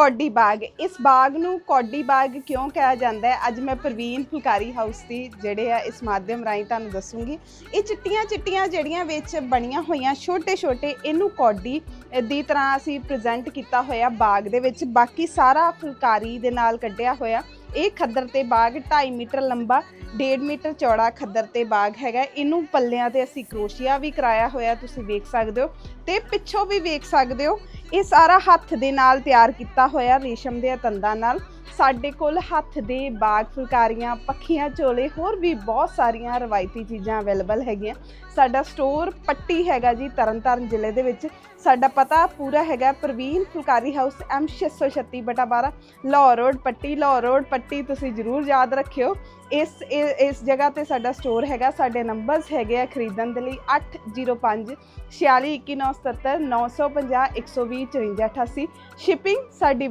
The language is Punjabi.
ਕੌਡੀ ਬਾਗ। ਇਸ ਬਾਗ ਨੂੰ ਕੌਡੀ ਬਾਗ ਕਿਉਂ ਕਿਹਾ ਜਾਂਦਾ ਹੈ? ਅੱਜ ਮੈਂ ਪ੍ਰਵੀਨ ਫੁਲਕਾਰੀ ਹਾਊਸ ਦੀ ਜਿਹੜੇ ਆ, ਇਸ ਮਾਧਿਅਮ ਰਾਹੀਂ ਤੁਹਾਨੂੰ ਦੱਸੂਗੀ। ਇਹ ਚਿੱਟੀਆਂ ਚਿੱਟੀਆਂ ਜਿਹੜੀਆਂ ਵਿੱਚ ਬਣੀਆਂ ਹੋਈਆਂ ਛੋਟੇ ਛੋਟੇ ਇਹਨੂੰ ਕੌਡੀ ਦੀ ਤਰ੍ਹਾਂ ਅਸੀਂ ਪ੍ਰੈਜ਼ੈਂਟ ਕੀਤਾ ਹੋਇਆ ਬਾਗ ਦੇ ਵਿੱਚ। ਬਾਕੀ ਸਾਰਾ ਫੁਲਕਾਰੀ ਦੇ ਨਾਲ ਕੱਢਿਆ ਹੋਇਆ। ਇਹ ਖੱਦਰ ਤੇ ਬਾਗ 2.5 ਮੀਟਰ ਲੰਬਾ 1.5 ਮੀਟਰ ਚੌੜਾ ਖੱਦਰ ਤੇ ਬਾਗ ਹੈਗਾ। ਇਹਨੂੰ ਪੱਲਿਆਂ ਤੇ ਅਸੀਂ ਕਰੋਸ਼ੀਆ ਵੀ ਕਰਾਇਆ ਹੋਇਆ, ਤੁਸੀਂ ਵੇਖ ਸਕਦੇ ਹੋ। ਤੇ ਪਿੱਛੋਂ ਵੀ ਵੇਖ ਸਕਦੇ ਹੋ ਇਹ ਸਾਰਾ ਹੱਥ ਦੇ ਨਾਲ ਤਿਆਰ ਕੀਤਾ ਹੋਇਆ ਰੇਸ਼ਮ ਦੇ ਤੰਦਾਂ ਨਾਲ। ਸਾਡੇ ਕੋਲ ਹੱਥ ਦੇ ਬਾਗ ਫੁਲਕਾਰੀਆਂ, ਪੱਖੀਆਂ ਝੋਲੇ ਹੋਰ ਵੀ ਬਹੁਤ ਸਾਰੀਆਂ ਰਵਾਇਤੀ ਚੀਜ਼ਾਂ ਅਵੇਲੇਬਲ ਹੈਗੀਆਂ। ਸਾਡਾ ਸਟੋਰ ਪੱਟੀ ਹੈਗਾ ਜੀ ਤਰਨਤਾਰਨ ਜ਼ਿਲ੍ਹੇ ਦੇ ਵਿੱਚ। ਸਾਡਾ ਪਤਾ ਪੂਰਾ ਹੈਗਾ ਪ੍ਰਵੀਨ ਫੁਲਕਾਰੀ ਹਾਊਸ ਐਮ 636 ਬਟਾ 12 ਲਾਹੌਰ ਰੋਡ ਪੱਟੀ, ਲਾਹੌਰ ਰੋਡ ਪੱਟੀ ਤੁਸੀਂ ਜ਼ਰੂਰ ਯਾਦ ਰੱਖਿਓ। ਇਸ, ਇਹ- ਇਸ ਜਗ੍ਹਾ ਤੇ ਸਾਡਾ ਸਟੋਰ ਹੈਗਾ। ਸਾਡੇ ਨੰਬਰਸ ਹੈਗੇ ਆ ਖਰੀਦਣ ਦੇ ਲਈ 805 46 950 120 54 88 ਸ਼ਿਪਿੰਗ ਸਾਡੀ